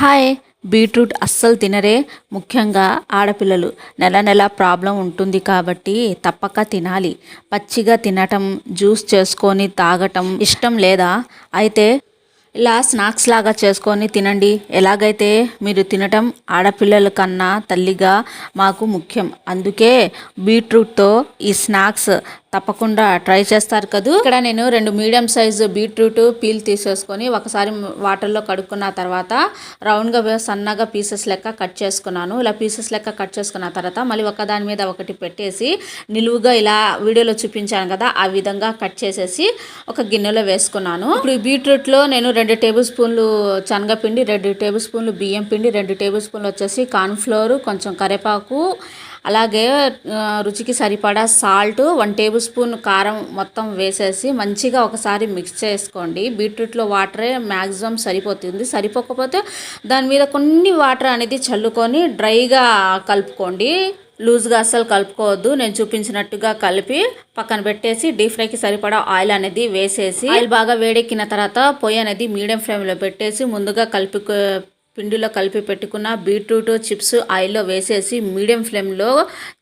Hi beetroot అస్సలు తినరే. ముఖ్యంగా ఆడపిల్లలు. నెల నెల ప్రాబ్లం ఉంటుంది కాబట్టి తప్పక తినాలి. పచ్చిగా తినటం జ్యూస్ చేసుకొని తాగటం ఇష్టం లేదా? అయితే ఇలా స్నాక్స్ లాగా చేసుకొని తినండి. ఎలాగైతే మీరు తినటం ఆడపిల్లల కన్నా తల్లిగా మాకు ముఖ్యం. అందుకే బీట్రూట్తో ఈ స్నాక్స్ తప్పకుండా ట్రై చేస్తారు కదా. ఇక్కడ నేను రెండు మీడియం సైజు బీట్రూట్ పీల్ తీసేసుకొని ఒకసారి వాటర్లో కడుక్కున్న తర్వాత రౌండ్గా సన్నగా పీసెస్ లెక్క కట్ చేసుకున్నాను. ఇలా పీసెస్ లెక్క కట్ చేసుకున్న తర్వాత మళ్ళీ ఒక దాని మీద ఒకటి పెట్టేసి నిలువుగా ఇలా వీడియోలో చూపించాను కదా ఆ విధంగా కట్ చేసేసి ఒక గిన్నెలో వేసుకున్నాను. ఇప్పుడు ఈ బీట్రూట్లో నేను రెండు టేబుల్ స్పూన్లు శనగపిండి రెండు టేబుల్ స్పూన్లు బియ్యం పిండి రెండు టేబుల్ స్పూన్లు వచ్చేసి కార్న్ఫ్లోర్ కొంచెం కరివేపాకు అలాగే రుచికి సరిపడా సాల్ట్ వన్ టేబుల్ స్పూన్ కారం మొత్తం వేసేసి మంచిగా ఒకసారి మిక్స్ చేసుకోండి. బీట్రూట్లో వాటరే మ్యాక్సిమం సరిపోతుంది. సరిపోకపోతే దాని మీద కొన్ని వాటర్ అనేది చల్లుకొని డ్రైగా కలుపుకోండి. లూజ్గా అస్సలు కలుపుకోవద్దు. నేను చూపించినట్టుగా కలిపి పక్కన పెట్టేసి డీప్ ఫ్రైకి సరిపడా ఆయిల్ అనేది వేసేసి ఆయిల్ బాగా వేడెక్కిన తర్వాత పొయ్యి అనేది మీడియం ఫ్లేమ్లో పెట్టేసి ముందుగా కలిపి పిండిలో కలిపి పెట్టుకున్న బీట్రూట్ చిప్స్ ఆయిల్లో వేసేసి మీడియం ఫ్లేమ్లో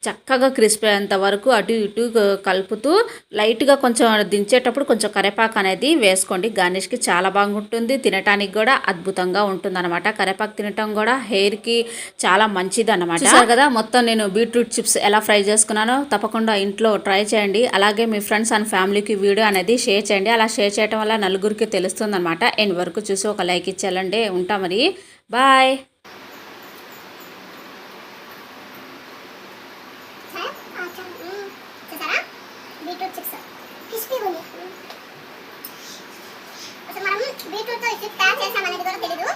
చక్కగా క్రిస్పీ అయ్యేంత వరకు అటు ఇటు కలుపుతూ లైట్గా కొంచెం దించేటప్పుడు కొంచెం కరేపాకు అనేది వేసుకోండి. గార్నిష్కి చాలా బాగుంటుంది. తినటానికి కూడా అద్భుతంగా ఉంటుంది అనమాట కరేపాకు తినటం కూడా హెయిర్కి చాలా మంచిది అనమాట కదా మొత్తం నేను బీట్రూట్ చిప్స్ ఎలా ఫ్రై చేసుకున్నానో తప్పకుండా ఇంట్లో ట్రై చేయండి. అలాగే మీ ఫ్రెండ్స్ అండ్ ఫ్యామిలీకి వీడియో అనేది షేర్ చేయండి. అలా షేర్ చేయడం వల్ల నలుగురికి తెలుస్తుంది అనమాట ఎండ్ వరకు చూసి ఒక లైక్ ఇచ్చేయాలండి. ఉంటా మరి. బాయ్ సార్ అచ్చా మ్మ్. చూసారా బీట్రూట్ చిప్స్ క్రిస్పీగా ఉంది అసలు మనం బీట్రూట్తో ఈ చిప్స్ తయారు చేసామనేది కూడా తెలీదు.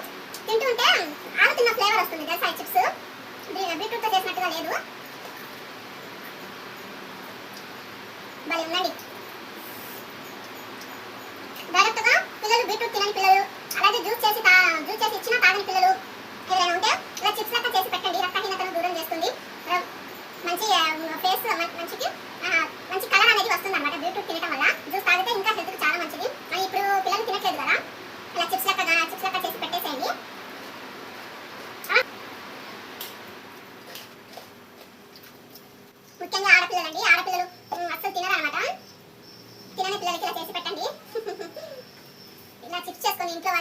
తింటుంటే ఆడుతున్న ఫ్లేవర్ వస్తుంది తెలుసా ఈ చిప్స్ బీ- బీట్రూట్తో చేసినట్టుగా లేదు. భలే ఉందండి. డైరెక్ట్గా పిల్లలు బీట్రూట్ తినని పిల్లలు అలాగే జ్యూస్ చేసి జ్యూస్ చేసి ఇచ్చిన తాగని పిల్లలు ఎవరైనా ఉంటే ఇలా చిప్స్ లెక్క చేసి పెట్టండి. రక్తహీనతను దూరం చేస్తుంది. మంచి ఫేస్ మంచికి ఆ, మంచి కలర్ అనేది వస్తుంది అనమాట బీట్రూట్ తినడం వల్ల జ్యూస్ తాగితే ఇంకా హెల్త్కి చాలా మంచిది మరి ఇప్పుడు పిల్లలు తినట్లేదు కదా ఇలా చిప్స్ లెక్క చిప్స్ లెక్క చేసి పెట్టేసేయండి ఆ? ముఖ్యంగా ఆడపిల్లలండి ఆడపిల్లలు ఉమ్, అస్సలు తినరు అనమాట తినని పిల్లలకి ఇలా చేసి పెట్టండి ఇలా చిప్స్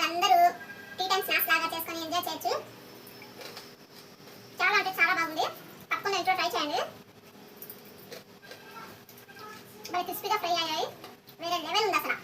అందరూ టీ టైమ్ స్నాక్స్ లాగా చేసుకొని ఎంజాయ్ చేయొచ్చు. చాలా అంటే చాలా బాగుంది. తప్పకుండా ఇంట్లో ట్రై చేయండి. మరి క్రిస్పీగా ఫ్రై అయ్యాయి. వేరే లెవెల్ ఉంది అసలు.